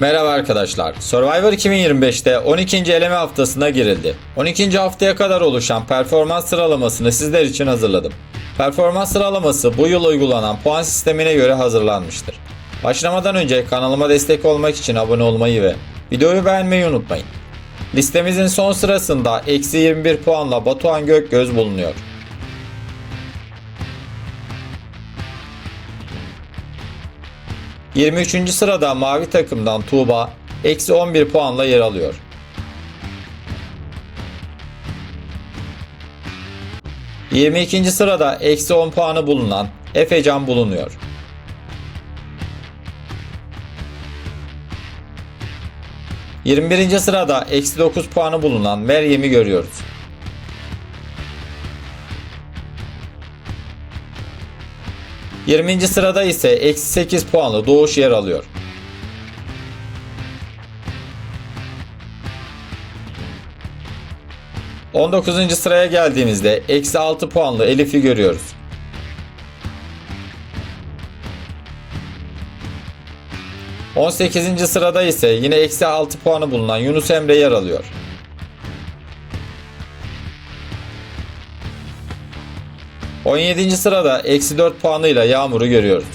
Merhaba arkadaşlar. Survivor 2025'te 12. eleme haftasına girildi. 12. haftaya kadar oluşan performans sıralamasını sizler için hazırladım. Performans sıralaması bu yıl uygulanan puan sistemine göre hazırlanmıştır. Başlamadan önce kanalıma destek olmak için abone olmayı ve videoyu beğenmeyi unutmayın. Listemizin son sırasında eksi 21 puanla Batuhan Gökgöz bulunuyor. ...23. sırada mavi takımdan Tuğba... ...eksi 11 puanla yer alıyor. ...22. sırada eksi 10 puanı bulunan... ...Efecan bulunuyor. ...21. sırada eksi 9 puanı bulunan Meryem'i görüyoruz. ...20. sırada ise eksi 8 puanlı Doğuş yer alıyor. ...19. sıraya geldiğimizde... ...eksi 6 puanlı Elif'i görüyoruz. ...18. sırada ise yine eksi 6 puanı bulunan Yunus Emre yer alıyor. ...17. sırada eksi 4 puanıyla Yağmur'u görüyoruz.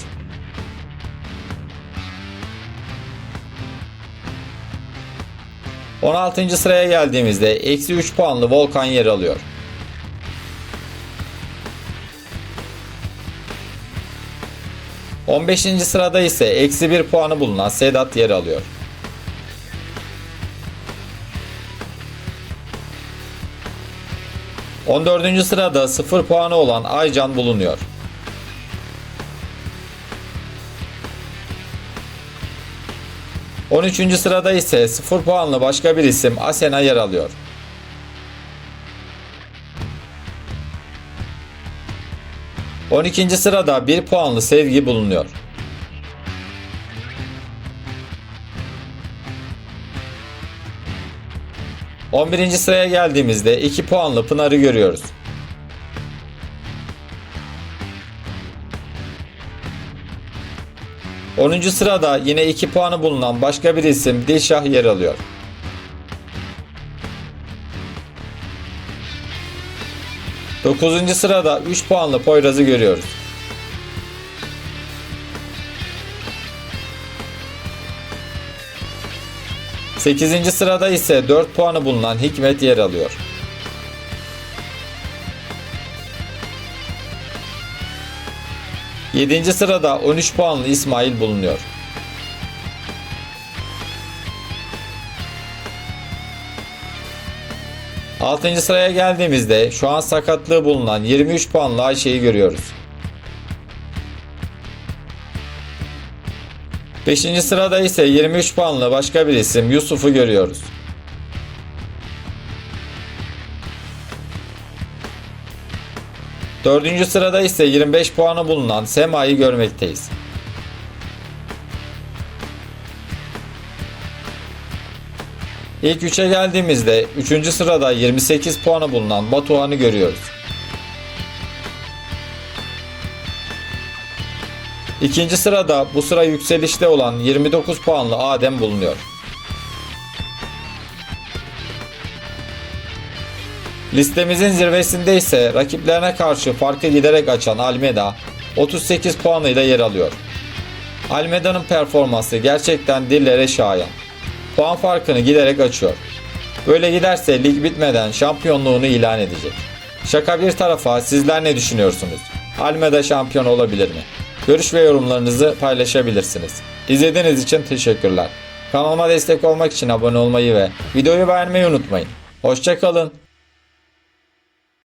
...16. sıraya geldiğimizde... ...eksi 3 puanlı Volkan yer alıyor. ...15. sırada ise eksi 1 puanı bulunan Sedat yer alıyor. On dördüncü sırada 0 puanı olan Aycan bulunuyor. On üçüncü sırada ise 0 puanlı başka bir isim Asena yer alıyor. On ikinci sırada 1 puanlı Sevgi bulunuyor. On birinci sıraya geldiğimizde 2 puanlı Pınar'ı görüyoruz. Onuncu sırada yine 2 puanı bulunan başka bir isim Dilşah yer alıyor. Dokuzuncu sırada 3 puanlı Poyraz'ı görüyoruz. Sekizinci sırada ise 4 puanı bulunan Hikmet yer alıyor. Yedinci sırada 13 puanlı İsmail bulunuyor. Altıncı sıraya geldiğimizde şu an sakatlığı bulunan 23 puanlı Ayşe'yi görüyoruz. 5. sırada ise 23 puanlı başka bir isim Yusuf'u görüyoruz. Dördüncü sırada ise 25 puanı bulunan Sema'yı görmekteyiz. İlk 3'e geldiğimizde 3. sırada 28 puanı bulunan Batuhan'ı görüyoruz. İkinci sırada bu sıra yükselişte olan 29 puanlı Adem bulunuyor. Listemizin zirvesinde ise rakiplerine karşı farkı giderek açan Almeda 38 puanıyla yer alıyor. Almeda'nın performansı gerçekten dillere şayan. Puan farkını giderek açıyor. Böyle giderse lig bitmeden şampiyonluğunu ilan edecek. Şaka bir tarafa sizler ne düşünüyorsunuz? Almeda şampiyon olabilir mi? Görüş ve yorumlarınızı paylaşabilirsiniz. İzlediğiniz için teşekkürler. Kanalıma destek olmak için abone olmayı ve videoyu beğenmeyi unutmayın. Hoşçakalın.